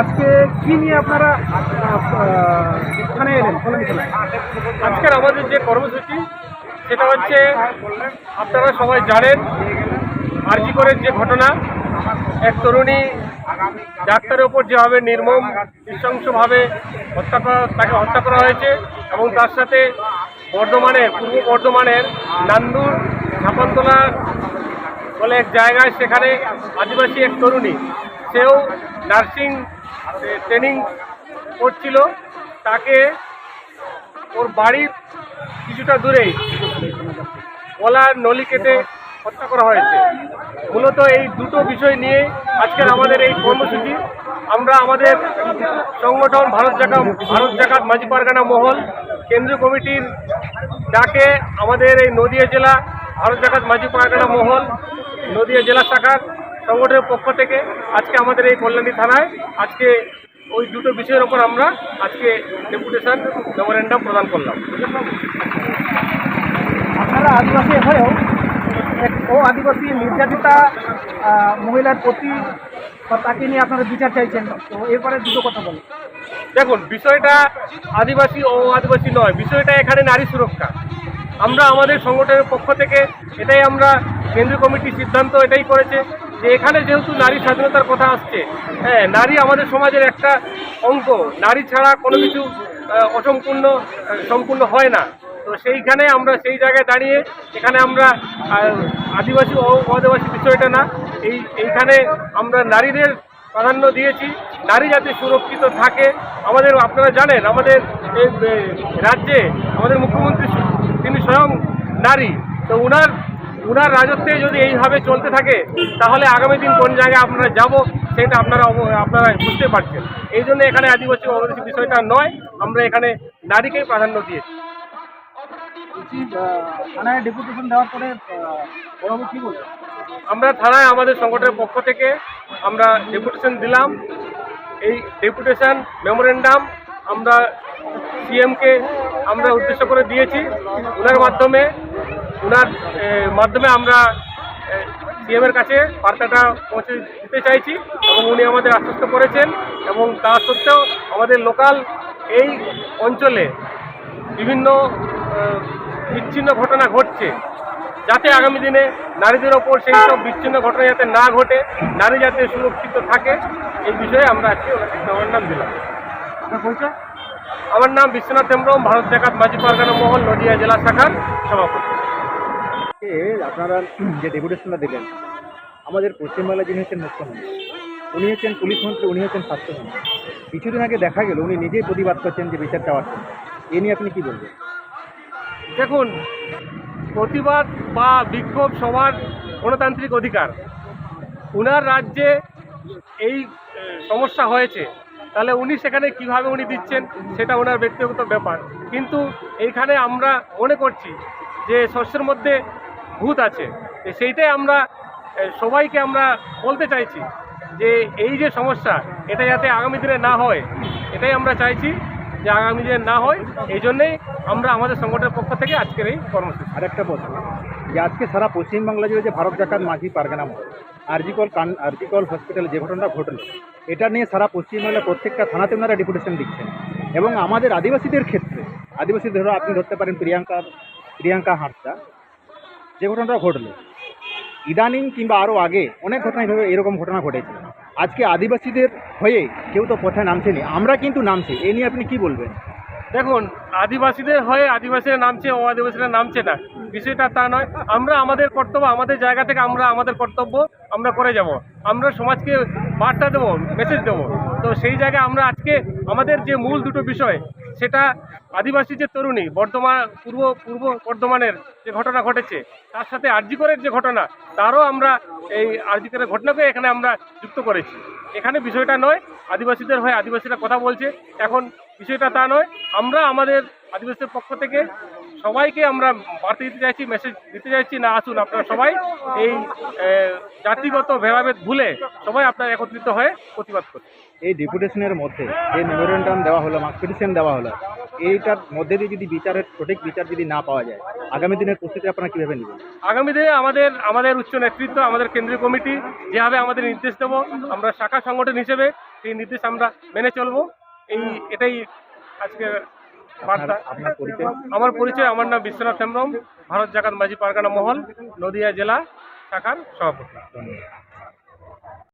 আজকে নিয়ে আপনারা আজকের আমাদের যে কর্মসূচি, সেটা হচ্ছে আপনারা সবাই জানেন, আরজি করের যে ঘটনা, এক তরুণী ডাক্তারের ওপর যেভাবে নির্মম, নৃশংসভাবে হত্যা করা, তাকে হত্যা করা হয়েছে এবং তার সাথে বর্ধমানের, পূর্ব বর্ধমানের নান্দুর ঝাপানতলা বলে এক জায়গায় সেখানে আদিবাসী এক তরুণী, সেও নার্সিং ট্রেনিং করছিল। তাকে ওর বাড়ির কিছুটা দূরেই গলার নলি কেটে হত্যা করা হয়েছে। মূলত এই দুটো বিষয় নিয়ে আজকের আমাদের এই কর্মসূচি। আমরা আমাদের সংগঠন ভারত জাকাত ভারত জাকাত মাঝি পারগানা মহল, কেন্দ্রীয় কমিটির ডাকে আমাদের এই নদিয়া জেলা ভারত জাকাত মাঝি পারগানা মহল নদিয়া জেলা শাখার সংগঠনের পক্ষ থেকে আজকে আমাদের এই কল্যাণী থানায় আজকে ওই দুটো বিষয়ের ওপর আমরা আজকে ডেপুটেশন মেমোরেন্ডাম প্রদান করলাম। আপনারা আদিবাসী হয়েও এক ও আদিবাসী নির্যাতিতা মহিলার প্রতি তাকে নিয়ে আপনারা বিচার চাইছেন। তো এরপরে দুটো কথা বলুন। দেখুন বিষয়টা আদিবাসী ও আদিবাসী নয় বিষয়টা এখানে নারী সুরক্ষা। আমরা আমাদের সংগঠনের পক্ষ থেকে এটাই আমরা কেন্দ্রীয় কমিটির সিদ্ধান্ত এটাই করেছে যে এখানে যেহেতু নারী স্বাধীনতার কথা আসছে হ্যাঁ নারী আমাদের সমাজের একটা অঙ্গ। নারী ছাড়া কোনো কিছু অসম্পূর্ণ সম্পূর্ণ হয় না। তো সেইখানে আমরা সেই জায়গায় দাঁড়িয়ে এখানে আমরা আদিবাসী ও আদিবাসী বিষয়টা না, এই, এইখানে আমরা নারীদের প্রাধান্য দিয়েছি। নারী যাতে সুরক্ষিত থাকে, আমাদের, আপনারা জানেন, আমাদের রাজ্যে আমাদের মুখ্যমন্ত্রী তিনি স্বয়ং নারী। তো উনার উনার রাজত্বে যদি এইভাবে চলতে থাকে তাহলে আগামী দিন কোন জায়গায় আপনারা যাব সেটা আপনারা আপনারা বুঝতে পারছেন। এই জন্য এখানে আদিবাসী ও বিষয়টা নয় আমরা এখানে নারীকেই প্রাধান্য দিয়েছি। থানায় ডেপুটেশন দেওয়ার পরে আমরা থানায় আমাদের সংগঠনের পক্ষ থেকে আমরা ডেপুটেশন দিলাম। এই ডেপুটেশন মেমোরেন্ডাম আমরা সিএমকে আমরা উদ্দেশ্য করে দিয়েছি ওনার মাধ্যমে ওনার মাধ্যমে আমরা সিএমের কাছে বার্তাটা পৌঁছে দিতে চাইছি এবং উনি আমাদের আশ্বস্ত করেছেন এবং তা সত্ত্বেও আমাদের লোকাল এই অঞ্চলে বিভিন্ন বিচ্ছিন্ন ঘটনা ঘটছে যাতে আগামী দিনে নারীদের ওপর সেই সব বিচ্ছিন্ন ঘটনা যাতে না ঘটে, নারী যাতে সুরক্ষিত থাকে, এই বিষয়ে আমরা আজকে ওনার নাম দিলাম। আমার নাম বিশ্বনাথ হেমব্রম ভারত জাকাত মাঝি পারগানা মহল নদিয়া জেলা শাখার সভাপতি। আপনারা যে ডেপুটেশনটা দিলেন আমাদের পশ্চিমবাংলার যিনি হচ্ছেন মুখ্যমন্ত্রী উনি হচ্ছেন পুলিশ মন্ত্রী উনি হচ্ছেন স্বাস্থ্যমন্ত্রী কিছুদিন আগে দেখা গেল উনি নিজেই প্রতিবাদ করছেন যে বিচার চাওয়ার। এ নিয়ে আপনি কি বলবেন? দেখুন প্রতিবাদ বা বিক্ষোভ সবার গণতান্ত্রিক অধিকার। উনার রাজ্যে এই সমস্যা হয়েছে। তাহলে উনি সেখানে কীভাবে উনি দিচ্ছেন সেটা ওনার ব্যক্তিগত ব্যাপার। কিন্তু এইখানে আমরা মনে করছি যে শস্যের মধ্যে ভূত আছে। সেইটাই আমরা সবাইকে আমরা বলতে চাইছি যে এই যে সমস্যা, এটা যাতে আগামী দিনে না হয়, এটাই আমরা চাইছি যে আগামী দিনে না হয়, এই জন্যেই আমরা আমাদের সংগঠনের পক্ষ থেকে আজকের এই কর্মসূচি। আর একটা প্রশ্ন, যে আজকে সারা পশ্চিমবাংলা জুড়ে যে ভারত জাকাত মাঝি পারগানা মহল আরজিকল কান, আরজিকল হসপিটালে যে ঘটনাটা ঘটলো এটা নিয়ে সারা পশ্চিমবাংলার প্রত্যেকটা থানাতে ওনারা ডেপুটেশন দিচ্ছেন। এবং আমাদের আদিবাসীদের ক্ষেত্রে, আদিবাসী ধরো আপনি ধরতে পারেন প্রিয়াঙ্কা প্রিয়াঙ্কা হাঁসদা যে ঘটনাটা ঘটলো। ইদানিং কিংবা আরও আগে অনেক ঘটনা এইভাবে এরকম ঘটনা ঘটেছে। আজকে আদিবাসীদের হয়ে কেউ তো পথে নামছেনি, আমরা কিন্তু নামছি। এ নিয়ে আপনি কি বলবেন? দেখুন, আদিবাসীদের হয়ে আদিবাসীরা নামছে ও আদিবাসীরা নামছে না। বিষয়টা তা নয়। আমরা আমাদের কর্তব্য, আমাদের জায়গা থেকে আমরা আমাদের কর্তব্য, আমরা করে যাব। আমরা সমাজকে বার্তা দেবো মেসেজ দেবো। তো সেই জায়গায় আমরা আজকে আমাদের যে মূল দুটো বিষয়, সেটা আদিবাসী যে তরুণী, বর্ধমান, পূর্ব পূর্ব বর্ধমানের যে ঘটনা ঘটেছে, তার সাথে আরজিকরের যে ঘটনা, তারও আমরা এই আরজিকরের ঘটনাকে এখানে আমরা যুক্ত করেছি। এখানে বিষয়টা নয়, আদিবাসীদের হয়ে আদিবাসীরা কথা বলছে। এখন বিষয়টা তা নয়, আমরা আমাদের আদিবাসীদের পক্ষ থেকে সবাইকে আমরা বার্তা দিতে চাইছি মেসেজ দিতে চাইছি না আসুন আপনারা সবাই এই জাতিগত ভেদাভেদ ভুলে সবাই আপনারা একত্রিত হয়ে প্রতিবাদ করুন। এই ডেপুটেশনের মধ্যে যে মেমোরেন্ডাম দেওয়া হলো মার্ক পিটিশন দেওয়া হলো এইটার মধ্যে দিয়ে যদি বিচারের সঠিক বিচার যদি না পাওয়া যায় আগামী দিনের প্রস্তুতি আপনারা কীভাবে নেবেন? আগামী দিনে আমাদের আমাদের উচ্চ নেতৃত্ব আমাদের কেন্দ্রীয় কমিটি যেভাবে আমাদের নির্দেশ দেবো আমরা শাখা সংগঠন হিসেবে সেই নির্দেশ আমরা মেনে চলবো। এই এটাই আজকে আমার পরিচয় আমার নাম বিশ্বনাথ হেমব্রম ভারত জাকাত মাঝি পারগানা মহল নদিয়া জেলা শাখার সভাপতি। ধন্যবাদ।